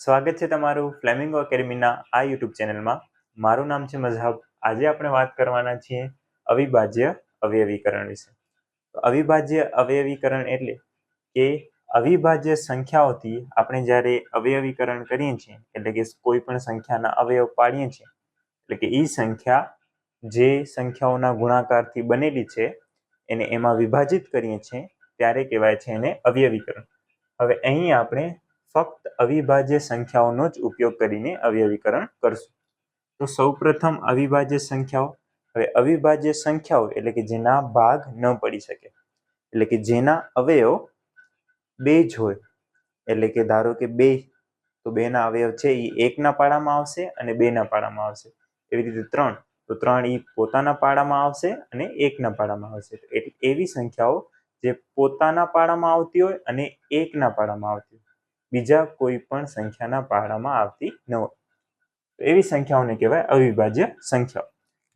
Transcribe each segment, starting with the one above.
સ્વાગત છે તમારું ફ્લેમિંગો એકેડમીના આ યુટ્યુબ ચેનલમાં. મારું નામ છે મઝહબ. આજે આપણે વાત કરવાના છીએ અવિભાજ્ય અવયવીકરણ વિશે. અવિભાજ્ય અવયવીકરણ એટલે કે અવિભાજ્ય સંખ્યાઓથી આપણે જ્યારે અવયવીકરણ કરીએ છીએ, એટલે કે કોઈ પણ સંખ્યાના અવયવ પાડીએ છીએ, એટલે કે એ સંખ્યા જે સંખ્યાઓના ગુણાકારથી બનેલી છે, એને એમાં વિભાજિત કરીએ છીએ, ત્યારે કહેવાય છે એને અવયવીકરણ. હવે અહીં આપણે ફક્ત અવિભાજ્ય સંખ્યાઓનો જ ઉપયોગ કરીને અવયવીકરણ કરશું. તો સૌપ્રથમ અવિભાજ્ય સંખ્યાઓ. હવે અવિભાજ્ય સંખ્યાઓ એટલે કે જેના ભાગ ન પડી શકે. એટલે કે જેના અવયવ બે જ હોય. એટલે કે ધારો કે બે, તો બેના અવયવ છે એ એકના પાડામાં આવશે અને બેના પાડામાં આવશે. એવી રીતે ત્રણ, તો ત્રણ એ પોતાના પાડામાં આવશે અને એકના પાડામાં આવશે. એટલે એવી સંખ્યાઓ જે પોતાના પાડામાં આવતી હોય અને એકના પાડામાં આવતી બીજા કોઈ પણ સંખ્યાના પાડામાં આવતી ન હોય. તો એવી સંખ્યાઓને કહેવાય અવિભાજ્ય સંખ્યાઓ.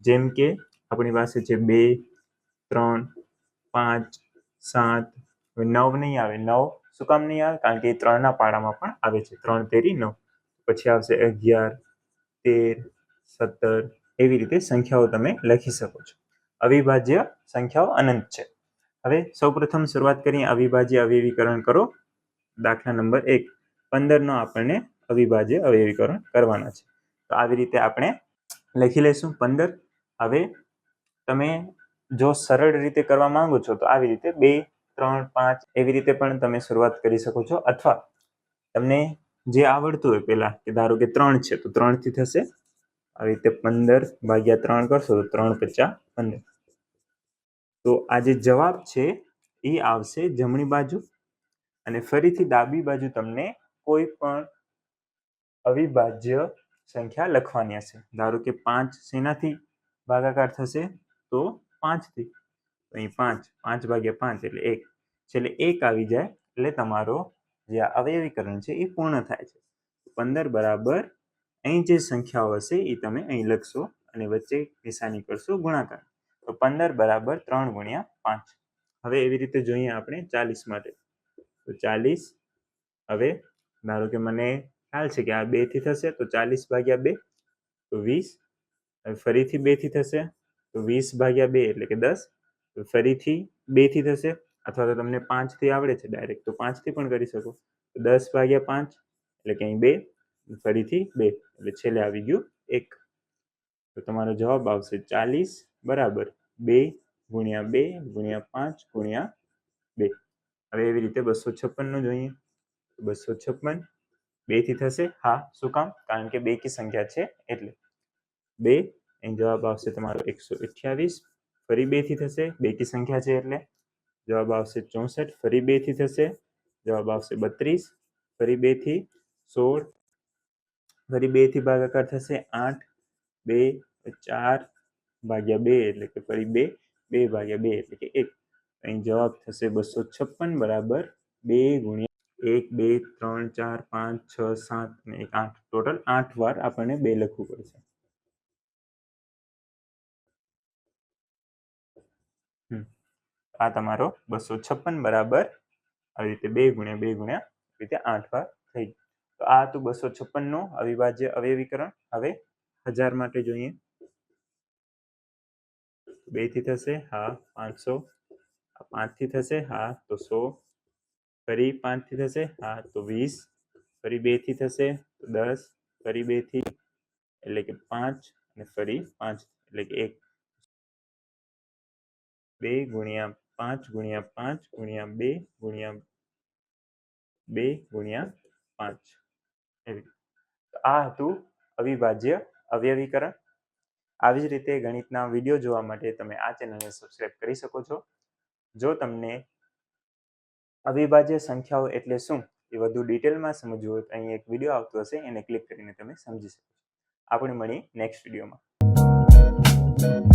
જેમ કે આપણી પાસે છે બે, ત્રણ, પાંચ, સાત નવ નહીં આવે, નવ શું કામ નહીં આવે? કારણ કે એ ત્રણના પાડામાં પણ આવે છે. ત્રણ, તેરી, નવ. પછી આવશે અગિયાર, તેર, સત્તર. એવી રીતે સંખ્યાઓ તમે લખી શકો છો. અવિભાજ્ય સંખ્યાઓ અનંત છે. હવે સૌપ્રથમ શરૂઆત કરીએ અવિભાજ્ય અવિવીકરણ કરો. દાખલા નંબર એક. પંદરનો આપણને અવિભાજ્ય અવયવીકરણ કરવાના છે. તો આવી રીતે આપણે લખી લઈશું પંદર. હવે તમે જો સરળ રીતે કરવા માંગો છો, તો આવી રીતે બે, ત્રણ, પાંચ એવી રીતે પણ તમે શરૂઆત કરી શકો છો. અથવા તમને જે આવડતું હોય પહેલાં, કે ધારો કે ત્રણ છે, તો ત્રણથી થશે. આવી રીતે પંદર ભાગ્યા ત્રણ કરશો, તો ત્રણ પચાસ પંદર. તો આ જે જવાબ છે, એ આવશે જમણી બાજુ. અને ફરીથી ડાબી બાજુ તમને કોઈ પણ અવિભાજ્ય સંખ્યા લખવાની હશે. ધારો કે પાંચ શેનાથી ભાગાકાર થશે? તો પાંચથી. અહીં પાંચ પાંચ ભાગ્યા પાંચ એટલે એક. છેલ્લે એક આવી જાય એટલે તમારો જે અવયવીકરણ છે એ પૂર્ણ થાય છે. પંદર બરાબર અહીં જે સંખ્યાઓ હશે એ તમે અહીં લખશો અને વચ્ચે નિશાની કરશો ગુણાકાર. તો પંદર બરાબર ત્રણ ગુણ્યા પાંચ. હવે એવી રીતે જોઈએ આપણે ચાલીસ માટે. તો ચાલીસ. હવે ધારો કે મને ખ્યાલ છે કે આ બેથી થશે, તો ચાલીસ ભાગ્યા બે, તો વીસ. હવે ફરીથી બેથી થશે, તો વીસ ભાગ્યા બે એટલે કે દસ. તો ફરીથી બેથી થશે, અથવા તો તમને પાંચથી આવડે છે ડાયરેક્ટ તો પાંચથી પણ કરી શકો. તો દસ ભાગ્યા પાંચ એટલે કે અહીં બે ફરીથી બે, એટલે છેલ્લે આવી ગયું એક. તો તમારો જવાબ આવશે ચાલીસ બરાબર બે ગુણ્યા બે ગુણ્યા પાંચ ગુણ્યા બે. હવે એવી રીતે બસો છપ્પનનું જોઈએ. બસો છપ્પન બેથી થશે. હા, શું કામ? કારણ કે બે કી સંખ્યા છે એટલે. બે, અહીં જવાબ આવશે તમારો એકસો અઠ્યાવીસ, ફરી બેથી થશે. બે કી સંખ્યા છે એટલે. જવાબ આવશે ચોસઠ, ફરી બેથી થશે. જવાબ આવશે બત્રીસ, ફરી બેથી સોળ, ફરી બેથી ભાગાકાર થશે આઠ, બે, ચાર, ભાગ્યા બે એટલે કે ફરી બે બે ભાગ્યા બે એટલે કે એક. અહીં જવાબ થશે બસો છપ્પન બરાબર બે ગુણ્યા એક, બે, ત્રણ, ચાર, પાંચ, છ, સાત અને એક આઠ. ટોટલ આઠ વાર આપણને બે લખવું પડશે. આ તમારો બસો છપ્પન બરાબર આવી રીતે બે ગુણ્યા બે ગુણ્યા રીતે આઠ વાર થઈ તો આ હતું બસો છપ્પનનું અવિભાજ્ય અવયવીકરણ. હવે હજાર માટે જોઈએ. બેથી થશે, હા, પાંચસો પાંચથી થશે, હા, તો સો. ફરી પાંચથી થશે, હા, તો વીસ. ફરી બેથી થશે, તો દસ. ફરી બેથી, એટલે કે પાંચ. અને ફરી પાંચ, એટલે કે એક. બે ગુણ્યા પાંચ ગુણ્યા પાંચ ગુણ્યા બે ગુણ્યા બે ગુણ્યા પાંચ. એવી. આ હતું અવિભાજ્ય અવયવીકરણ. આવી જ રીતે ગણિતના વીડિયો જોવા માટે તમે આ ચેનલને સબસ્ક્રાઈબ કરી શકો છો. જો તમને અવિભાજ્ય સંખ્યાઓ એટલે શું, એ વધુ ડિટેલમાં સમજવું હોય તો અહીં એક વીડિયો આવતો હશે, એને ક્લિક કરીને તમે સમજી શકો છો. આપણે મળીએ નેક્સ્ટ વિડીયોમાં